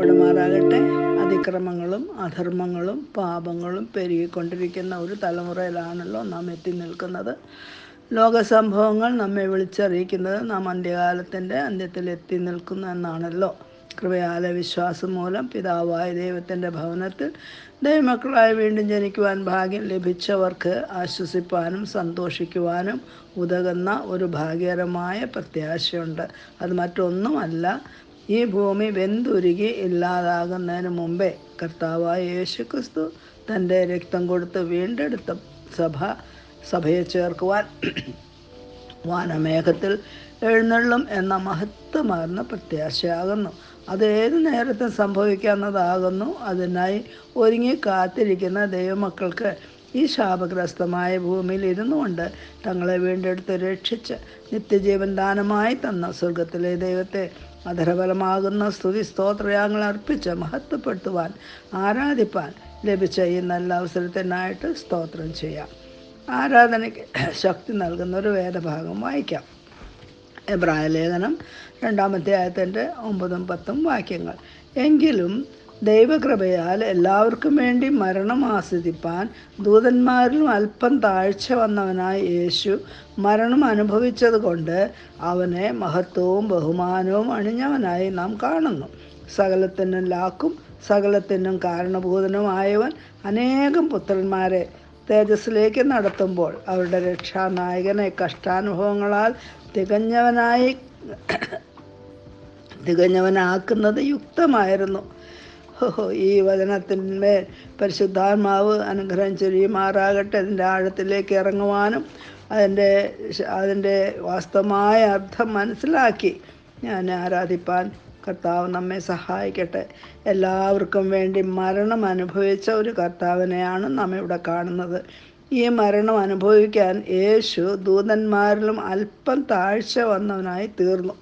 അനുഗ്രഹിക്കപ്പെടുമാറാകട്ടെ അതിക്രമങ്ങളും അധർമ്മങ്ങളും പാപങ്ങളും പെരുകിക്കൊണ്ടിരിക്കുന്ന ഒരു തലമുറയിലാണല്ലോ നാം എത്തി നിൽക്കുന്നത്. ലോകസംഭവങ്ങൾ നമ്മെ വിളിച്ചറിയിക്കുന്നത് നാം അന്ത്യകാലത്തിന്റെ അന്ത്യത്തിൽ എത്തി നിൽക്കുന്നു എന്നാണല്ലോ. കൃപയാല വിശ്വാസം മൂലം പിതാവായ ദൈവത്തിന്റെ ഭവനത്തിൽ ദൈവമക്കളായി വീണ്ടും ജനിക്കുവാൻ ഭാഗ്യം ലഭിച്ചവർക്ക് ആശ്വസിപ്പാനും സന്തോഷിക്കുവാനും ഉതകുന്ന ഒരു ഭാഗ്യകരമായ പ്രത്യാശയുണ്ട്. അത് മറ്റൊന്നുമല്ല ഈ ഭൂമി വെന്തുരുകി ഇല്ലാതാകുന്നതിന് മുമ്പേ കർത്താവായ യേശുക്രിസ്തു തന്റെ രക്തം കൊടുത്ത് വീണ്ടെടുത്ത സഭ സഭയെ ചേർക്കുവാൻ വാനമേഘത്തിൽ എഴുന്നള്ളും എന്ന മഹത്വമാർന്ന പ്രത്യാശയാകുന്നു. അത് ഏത് നേരത്തും സംഭവിക്കാവുന്നതാകുന്നു. അതിനായി ഒരുങ്ങി കാത്തിരിക്കുന്ന ദൈവമക്കൾക്ക് ഈ ശാപഗ്രസ്തമായ ഭൂമിയിൽ ഇരുന്നു കൊണ്ട് തങ്ങളെ വീണ്ടെടുത്ത് രക്ഷിച്ച് നിത്യജീവൻ ദാനമായി തന്ന സ്വർഗത്തിലെ ദൈവത്തെ അധരഫലമാകുന്ന സ്തുതി സ്തോത്രയാങ്ങൾ അർപ്പിച്ച് മഹത്വപ്പെടുത്തുവാൻ ആരാധിപ്പാൻ ലഭിച്ച ഈ നല്ല അവസരത്തിനായിട്ട് സ്തോത്രം ചെയ്യാം. ആരാധനയ്ക്ക് ശക്തി നൽകുന്ന ഒരു വേദഭാഗം വായിക്കാം. എബ്രായ ലേഖനം രണ്ടാമത്തെ ആയത്തിന്റെ ഒമ്പതും പത്തും വാക്യങ്ങൾ. എങ്കിലും ദൈവകൃപയാൽ എല്ലാവർക്കും വേണ്ടി മരണം ആസ്വദിപ്പാൻ ദൂതന്മാരിൽ അല്പം താഴ്ച വന്നവനായ യേശു മരണം അനുഭവിച്ചതുകൊണ്ട് അവനെ മഹത്വവും ബഹുമാനവും അണിഞ്ഞവനായി നാം കാണുന്നു. സകലത്തിനും ലാക്കും സകലത്തിനും കാരണഭൂതനുമായവൻ അനേകം പുത്രന്മാരെ തേജസ്സിലേക്ക് നടത്തുമ്പോൾ അവരുടെ രക്ഷാനായകനെ കഷ്ടാനുഭവങ്ങളാൽ തികഞ്ഞവനായി തികഞ്ഞവനാക്കുന്നത് യുക്തമായിരുന്നു. ഈ വചനത്തിന്മേൽ പരിശുദ്ധാത്മാവ് അനുഗ്രഹം ചൊരിയുമാറാകട്ടെ അതിന്റെ ആഴത്തിലേക്ക് ഇറങ്ങുവാനും അതിന്റെ അതിന്റെ വാസ്തവമായ അർത്ഥം മനസ്സിലാക്കി ഞാൻ ആരാധിപ്പാൻ കർത്താവ് നമ്മെ സഹായിക്കട്ടെ. എല്ലാവർക്കും വേണ്ടി മരണം അനുഭവിച്ച ഒരു കർത്താവിനെയാണ് നാം ഇവിടെ കാണുന്നത്. ഈ മരണം അനുഭവിക്കാൻ യേശു ദൂതന്മാരിലും അല്പം താഴ്ച വന്നവനായി തീർന്നു.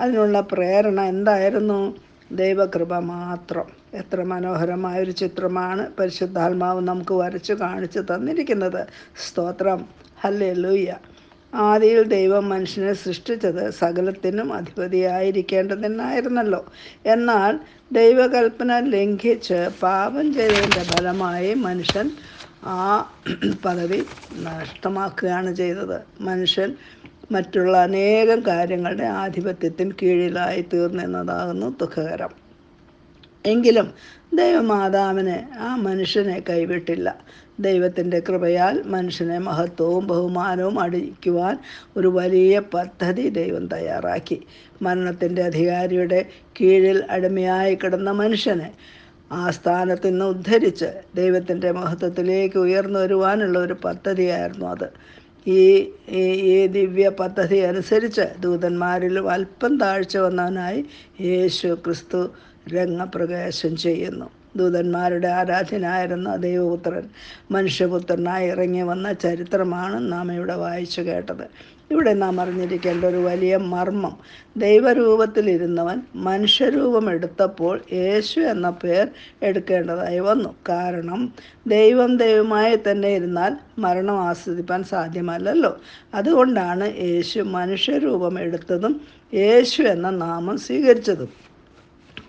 അതിനുള്ള പ്രേരണ എന്തായിരുന്നു? ദൈവകൃപ മാത്രം. എത്ര മനോഹരമായൊരു ചിത്രമാണ് പരിശുദ്ധാത്മാവ് നമുക്ക് വരച്ചു കാണിച്ചു തന്നിരിക്കുന്നത്. സ്തോത്രം. ഹല്ലേ ലൂയ്യ ആദിയിൽ ദൈവം മനുഷ്യനെ സൃഷ്ടിച്ചത് സകലത്തിനും അധിപതിയായിരിക്കേണ്ടതിനായിരുന്നല്ലോ. എന്നാൽ ദൈവകൽപ്പന ലംഘിച്ച് പാപം ചെയ്തതിന്റെ ഫലമായി മനുഷ്യൻ ആ പദവി നഷ്ടമാക്കുകയാണ് ചെയ്തത്. മനുഷ്യൻ മറ്റുള്ള അനേകം കാര്യങ്ങളുടെ ആധിപത്യത്തിന് കീഴിലായി തീർന്നെന്നതാകുന്നു ദുഃഖകരം. എങ്കിലും ദൈവമാതാവിനെ ആ മനുഷ്യനെ കൈവിട്ടില്ല. ദൈവത്തിന്റെ കൃപയാൽ മനുഷ്യനെ മഹത്വവും ബഹുമാനവും അടിക്കുവാൻ ഒരു വലിയ പദ്ധതി ദൈവം തയ്യാറാക്കി. മരണത്തിന്റെ അധികാരിയുടെ കീഴിൽ അടിമയായി കിടന്ന മനുഷ്യനെ ആ സ്ഥാനത്ത് നിന്ന് ഉദ്ധരിച്ച് ദൈവത്തിന്റെ മഹത്വത്തിലേക്ക് ഉയർന്നു വരുവാനുള്ള ഒരു പദ്ധതിയായിരുന്നു അത്. ഈ ഈ ദിവ്യ പദ്ധതി അനുസരിച്ച് ദൂതന്മാരിലും അല്പം താഴ്ച വന്നവനായി യേശു ക്രിസ്തു രംഗപ്രകാശം ചെയ്യുന്നു. ദൂതന്മാരുടെ ആരാധനായിരുന്ന ദൈവപുത്രൻ മനുഷ്യപുത്രനായി ഇറങ്ങി വന്ന ചരിത്രമാണ് നാം ഇവിടെ വായിച്ചു കേട്ടത്. ഇവിടെ നാം അറിഞ്ഞിരിക്കേണ്ട ഒരു വലിയ മർമ്മം. ദൈവരൂപത്തിലിരുന്നവൻ മനുഷ്യരൂപം എടുത്തപ്പോൾ യേശു എന്ന പേർ എടുക്കേണ്ടതായി വന്നു. കാരണം ദൈവം ദൈവമായി തന്നെ ഇരുന്നാൽ മരണം ആസ്വദിപ്പാൻ സാധ്യമല്ലല്ലോ. അതുകൊണ്ടാണ് യേശു മനുഷ്യരൂപം എടുത്തതും യേശു എന്ന നാമം സ്വീകരിച്ചതും.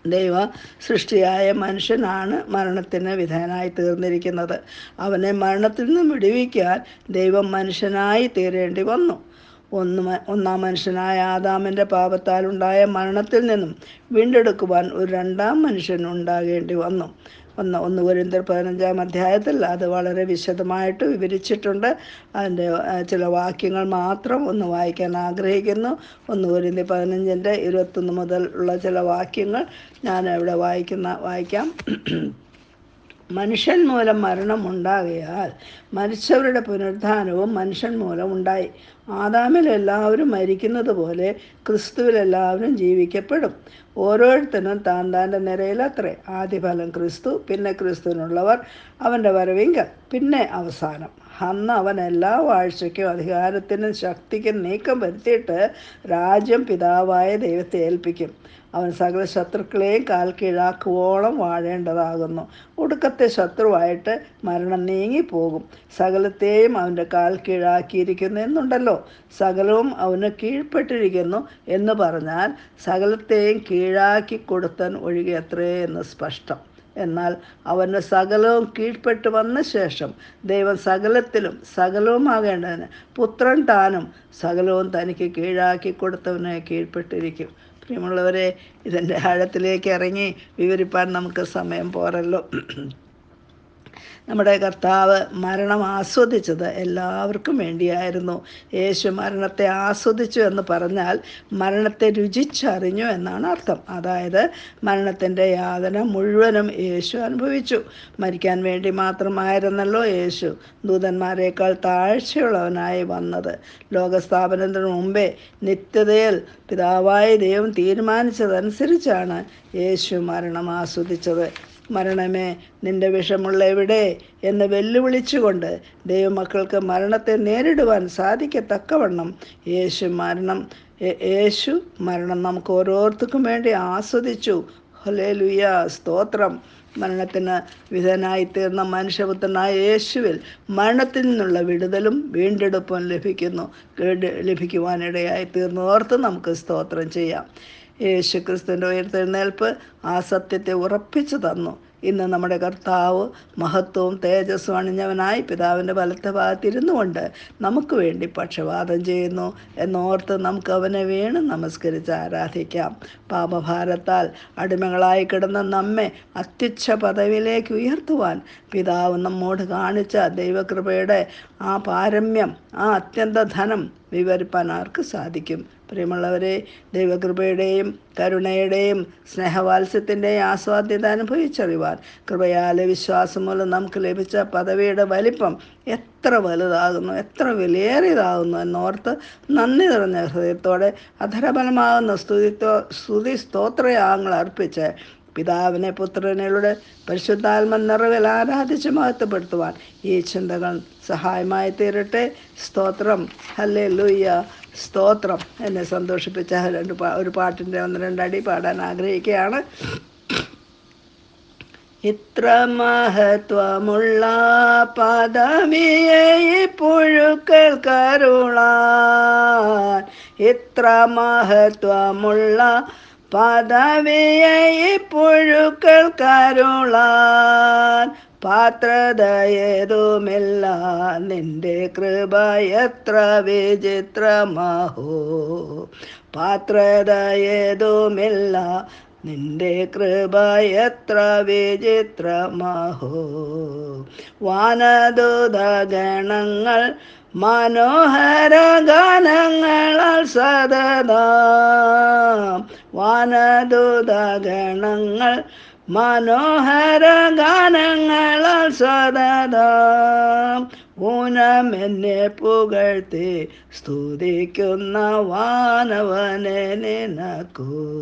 ദൈവ സൃഷ്ടിയായ മനുഷ്യനാണ് മരണത്തിന് വിധേയനായി തീർന്നിരിക്കുന്നത്. അവനെ മരണത്തിൽ നിന്നും വിടുവിക്കാൻ ദൈവം മനുഷ്യനായി തീരേണ്ടി വന്നു. ഒന്ന് ഒന്നാം മനുഷ്യനായ ആദാമിന്റെ പാപത്താൽ ഉണ്ടായ മരണത്തിൽ നിന്നും വീണ്ടെടുക്കുവാൻ ഒരു രണ്ടാം മനുഷ്യൻ ഉണ്ടാകേണ്ടി വന്നു. ഒന്ന് ഒന്ന് കുരിന്തർ പതിനഞ്ചാം അധ്യായത്തിൽ അത് വളരെ വിശദമായിട്ട് വിവരിച്ചിട്ടുണ്ട്. അതിന്റെ ചില വാക്യങ്ങൾ മാത്രം ഒന്ന് വായിക്കാൻ ആഗ്രഹിക്കുന്നു. ഒന്ന് കുരിന്തി പതിനഞ്ചിന്റെ ഇരുപത്തൊന്ന് മുതൽ ഉള്ള ചില വാക്യങ്ങൾ ഞാൻ ഇവിടെ വായിക്കുന്ന വായിക്കാം. മനുഷ്യൻ മൂലം മരണം ഉണ്ടാകയാൽ മരിച്ചവരുടെ പുനരുദ്ധാനവും മനുഷ്യൻ മൂലം ഉണ്ടായി. ആദാമിൽ എല്ലാവരും മരിക്കുന്നത് പോലെ ക്രിസ്തുവിൽ എല്ലാവരും ജീവിക്കപ്പെടും. ഓരോരുത്തരും താൻ താന്റെ നിരയിലത്രേ. ആദ്യഫലം ക്രിസ്തു പിന്നെ ക്രിസ്തുവിനുള്ളവർ അവന്റെ വരവിങ്കൽ പിന്നെ അവസാനം. അന്ന് അവൻ എല്ലാ വാഴ്ചയ്ക്കും അധികാരത്തിനും ശക്തിക്കും നീക്കം വരുത്തിയിട്ട് രാജ്യം പിതാവായ ദൈവത്തെ ഏൽപ്പിക്കും. അവൻ സകല ശത്രുക്കളെയും കാൽ കീഴാക്കുവോളം വാഴേണ്ടതാകുന്നു. ഒടുക്കത്തെ ശത്രുവായിട്ട് മരണം നീങ്ങിപ്പോകും. സകലത്തെയും അവന്റെ കാൽ കീഴാക്കിയിരിക്കുന്നു എന്നുണ്ടല്ലോ. സകലവും അവന് കീഴ്പ്പെട്ടിരിക്കുന്നു എന്ന് പറഞ്ഞാൽ സകലത്തെയും കീഴാക്കി കൊടുത്തൻ ഒഴികെ എത്രയെന്ന് സ്പഷ്ടം. എന്നാൽ അവന് സകലവും കീഴ്പ്പെട്ട് വന്ന ശേഷം ദൈവം സകലത്തിലും സകലവുമാകേണ്ടതിന് പുത്രൻ താനും സകലവും തനിക്ക് കീഴാക്കി കൊടുത്തവനെ കീഴ്പ്പെട്ടിരിക്കും. പ്രിയമുള്ളവരെ ഇതിന്റെ ആഴത്തിലേക്ക് ഇറങ്ങി വിവരിപ്പാൻ നമുക്ക് സമയം പോരല്ലോ. നമ്മുടെ കർത്താവ് മരണം ആസ്വദിച്ചത് എല്ലാവർക്കും വേണ്ടിയായിരുന്നു. യേശു മരണത്തെ ആസ്വദിച്ചു എന്ന് പറഞ്ഞാൽ മരണത്തെ രുചിച്ചറിഞ്ഞു എന്നാണ് അർത്ഥം. അതായത് മരണത്തിന്റെ യാതന മുഴുവനും യേശു അനുഭവിച്ചു. മരിക്കാൻ വേണ്ടി മാത്രമായിരുന്നല്ലോ യേശു ദൂതന്മാരെക്കാൾ താഴ്ചയുള്ളവനായി വന്നത്. ലോകസ്ഥാപനത്തിന് മുമ്പേ നിത്യതയിൽ പിതാവായ ദൈവം തീരുമാനിച്ചതനുസരിച്ചാണ് യേശു മരണം ആസ്വദിച്ചത്. മരണമേ നിന്റെ വിഷമുള്ള എവിടെ? എന്ന് വെല്ലുവിളിച്ചുകൊണ്ട് ദൈവമക്കൾക്ക് മരണത്തെ നേരിടുവാൻ സാധിക്കത്തക്കവണ്ണം യേശു മരണം യേശു മരണം നമുക്ക് ഓരോരുത്തർക്കും വേണ്ടി ആസ്വദിച്ചു. ഹലേ ലുയ സ്തോത്രം. മരണത്തിന് വിധനായി തീർന്ന മനുഷ്യപുത്രനായ യേശുവിൽ മരണത്തിൽ നിന്നുള്ള വിടുതലും വീണ്ടെടുപ്പും ലഭിക്കുന്നു. ലഭിക്കുവാനിടയായി തീർന്നോർത്ത് നമുക്ക് സ്തോത്രം ചെയ്യാം. യേശു ക്രിസ്തുവിന്റെ ഉയർത്തെഴുന്നേൽപ്പ് ആ സത്യത്തെ ഉറപ്പിച്ചു തന്നു. ഇന്ന് നമ്മുടെ കർത്താവ് മഹത്വവും തേജസ്സും അണിഞ്ഞവനായി പിതാവിന്റെ വലത്തെ ഭാഗത്തിരുന്നു കൊണ്ട് നമുക്ക് വേണ്ടി പക്ഷപാതം ചെയ്യുന്നു എന്നോർത്ത് നമുക്ക് അവനെ വീണ് നമസ്കരിച്ച് ആരാധിക്കാം. പാപഭാരത്താൽ അടിമകളായി കിടന്ന നമ്മെ അത്യുച്ഛ പദവിയിലേക്ക് ഉയർത്തുവാൻ പിതാവ് നമ്മോട് കാണിച്ച ദൈവകൃപയുടെ ആ പാരമ്യം ആ അത്യന്ത ധനം വിവരിപ്പാൻ ആർക്ക് സാധിക്കും. പ്രിയമുള്ളവരെ ദൈവകൃപയുടെയും കരുണയുടെയും സ്നേഹവാത്സ്യത്തിന്റെയും ആസ്വാദ്യത അനുഭവിച്ചറിവാൻ കൃപയാലെ വിശ്വാസം മൂലം നമുക്ക് ലഭിച്ച പദവിയുടെ വലിപ്പം എത്ര വലുതാകുന്നു എത്ര വിലയേറിയതാകുന്നു എന്നോർത്ത് നന്ദി നിറഞ്ഞ ഹൃദയത്തോടെ അധരബലമാകുന്ന സ്തുതിത്തോ സ്തുതി സ്തോത്രയാങ്ങൾ അർപ്പിച്ച് പിതാവിനെ പുത്രനിലൂടെ പരിശുദ്ധാത്മ നിറവിൽ ആരാധിച്ച് മഹത്വപ്പെടുത്തുവാൻ ഈ ചിന്തകൾ സഹായമായി തീരട്ടെ. സ്തോത്രം. ഹല്ലേ ലൂയ്യ സ്തോത്രം. എന്നെ സന്തോഷിപ്പിച്ച രണ്ട് ഒരു പാട്ടിന്റെ ഒന്ന് രണ്ടടി പാടാൻ ആഗ്രഹിക്കുകയാണ്. ഇത്ര മഹത്വമുള്ള പദമിയെ പുഴുക്കൾ കരുളാൻ. ഇത്ര മഹത്വമുള്ള പദവിയെ പുഴുക്കൾ കരുളാൻ പാത്രതയതുമില്ല. നിന്റെ കൃപ എത്ര വിചിത്രമാഹോ. പാത്രതയതുമില്ല. നിന്റെ കൃപ എത്ര വിചിത്രമാഹോ. വാനദൂതഗണങ്ങൾ മനോഹര ഗാനങ്ങളാൽ സദതാ. വാനദൂതഗണങ്ങൾ മനോഹര ഗാനങ്ങളാൽ സദതാ. ഊനമെന്നെ പുകഴ്ത്തി സ്തുതിക്കുന്ന വാനവനെ നിനക്കൂ.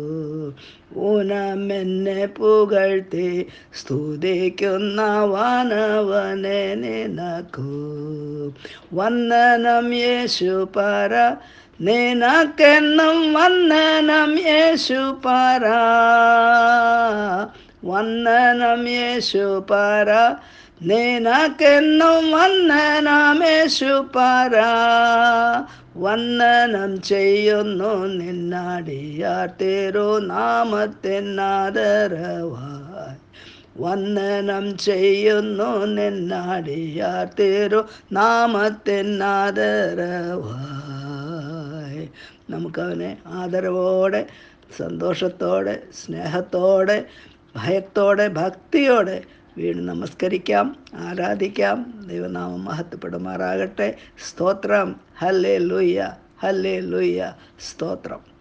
ഊനമെന്നെ പുകഴ്ത്തി സ്തുതിക്കുന്ന വാനവനെ നിനക്കൂ. വന്ദനം യേശു പറ നിനക്കെന്നും വന്ദനം യേശു പറ. വന്ദനം യേശു പറ നിനക്കെന്നും വന്ദനം യേശു പറ. വന്ദനം ചെയ്യുന്നു നിന്നടിയാർ തിരുനാമത്തിനാദരവായി. വന്ദനം ചെയ്യുന്നു നിന്നടിയാർ തിരു നാമത്തിനാദരവായി നമുക്കവനെ ആദരവോടെ സന്തോഷത്തോടെ സ്നേഹത്തോടെ ഭയത്തോടെ ഭക്തിയോടെ വീണ് നമസ്കരിക്കാം ആരാധിക്കാം. ദൈവനാമം മഹത്വപ്പെടുമാറാകട്ടെ. സ്തോത്രം. ഹല്ലേ ലൂയ്യ ഹല്ലേ ലൂയ്യ സ്തോത്രം.